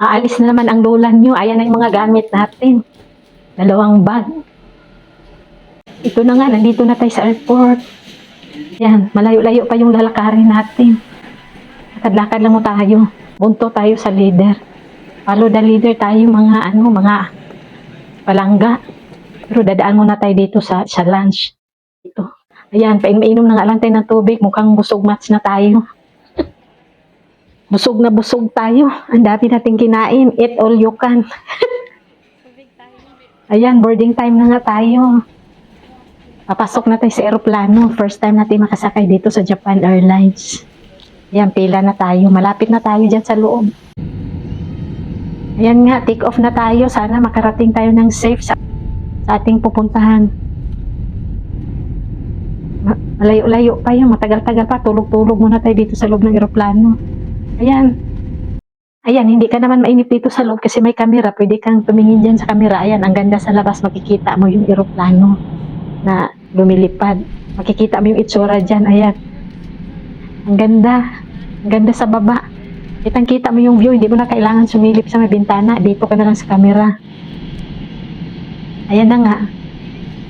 aalis na naman ang lola nyo. Ayan na yung mga gamit natin. Dalawang bag. Ito na nga, nandito na tayo sa airport. Yan, malayo-layo pa yung lalakarin natin. Lakad-lakad lang mo tayo. Bunto tayo sa leader. Follow the leader tayo mga ano, mga palangga. Pero dadaan muna tayo dito sa, sa lunch. Ito. Ayan, painom na nga lang tayo ng tubig. Mukhang busog match na tayo. Busog na busog tayo. Ang dami nating kinain. Eat all you can. Ayan, boarding time na nga tayo. Papasok na tayo sa aeroplano. First time natin makasakay dito sa Japan Airlines. Ayan, pila na tayo. Malapit na tayo dyan sa loob. Ayan nga, take off na tayo. Sana makarating tayo ng safe sa, sa ating pupuntahan. Ma- Malayo-layo pa yun. Matagal-tagal pa. Tulog-tulog muna tayo dito sa loob ng aeroplano. Ayan. Ayan, hindi ka naman mainip dito sa loob kasi may camera. Pwede kang tumingin dyan sa camera. Ayan, ang ganda sa labas. Makikita mo yung aeroplano na lumilipad. Makikita mo yung itsura dyan. Ayan. Ang ganda. Ang ganda sa baba. Kitang kita mo yung view. Hindi mo na kailangan sumilip sa may bintana. Dito ka na lang sa camera. Ayan na nga.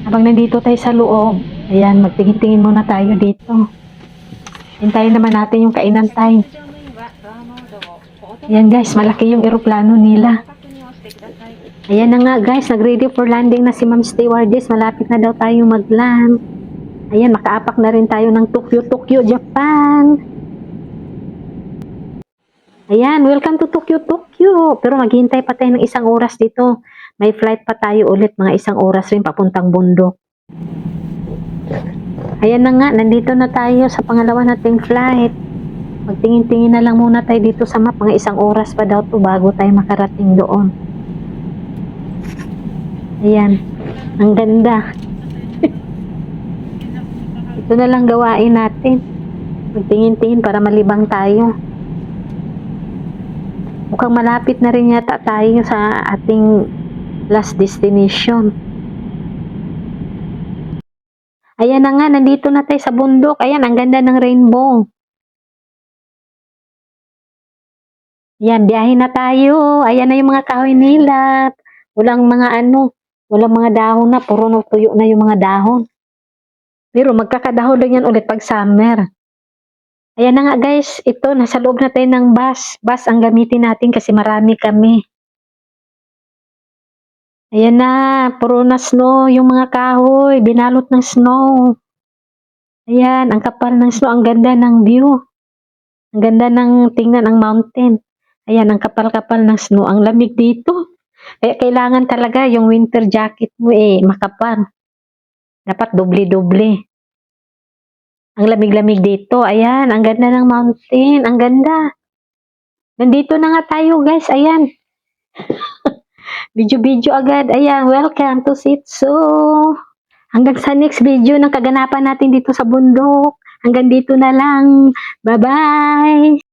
Habang nandito tayo sa loob, ayan, magtingin-tingin muna tayo dito. Hintayin naman natin yung kainan time. Ayan guys, malaki yung eroplano nila. Ayan na nga guys, nag-ready for landing na si Ma'am Stewardess. Malapit na daw tayo mag-land. Ayan, makaapak na rin tayo ng Tokyo, Tokyo, Japan. Ayan, welcome to Tokyo, Tokyo. Pero maghintay pa tayo ng isang oras dito. May flight pa tayo ulit, mga isang oras rin papuntang bundok. Ayan na nga, nandito na tayo sa pangalawa nating flight. Magtingin-tingin na lang muna tayo dito sa map. Mga isang oras pa daw to bago tayo makarating doon. Ayan. Ang ganda. Ito na lang gawain natin. Magtingin-tingin para malibang tayo. Mukhang malapit na rin yata tayo sa ating last destination. Ayan na nga, nandito na tayo sa bundok. Ayan, ang ganda ng rainbow. Yan, biyahe na tayo. Ayan na yung mga kahoy nila. Walang mga ano, walang mga dahon na. Puro na tuyo na yung mga dahon. Pero magkakadahon lang yan ulit pag summer. Ayan na nga guys, ito, nasa loob na tayo ng bus. Bus ang gamitin natin kasi marami kami. Ayan na, puro na snow yung mga kahoy. Binalot ng snow. Ayan, ang kapal ng snow. Ang ganda ng view. Ang ganda ng tingnan ang mountain. Ayan, ang kapal-kapal ng snow. Ang lamig dito. Kaya kailangan talaga yung winter jacket mo eh, makapal. Dapat doble-doble. Ang lamig-lamig dito. Ayan, ang ganda ng mountain. Ang ganda. Nandito na nga tayo guys. Ayan. Video-video agad. Ayan, welcome to Sitsu. Hanggang sa next video ng kaganapan natin dito sa bundok. Hanggang dito na lang. Bye-bye.